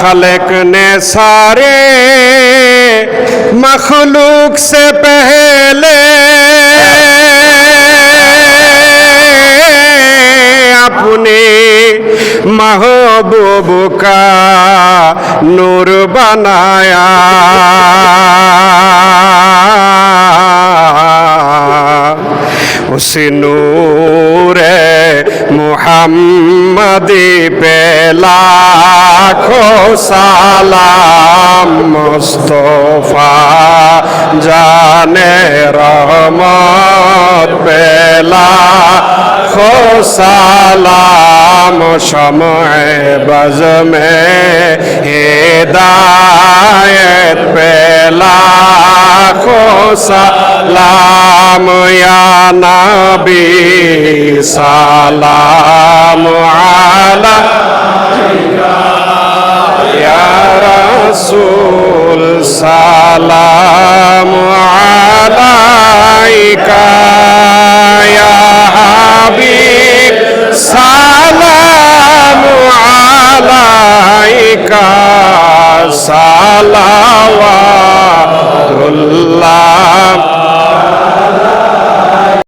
खलक ने सारे मखलूक से पहले अपने महबूब का नूर बनाया। নূরে মোহাম্মদি পেলা সালাম মুস্তফা জানে রহমত পেলা খোসালাম সময় বজমে হেদায়ত পেলা খোসালাম ইয়ানা সালাম আলা ইয়া রাসূল সালাম।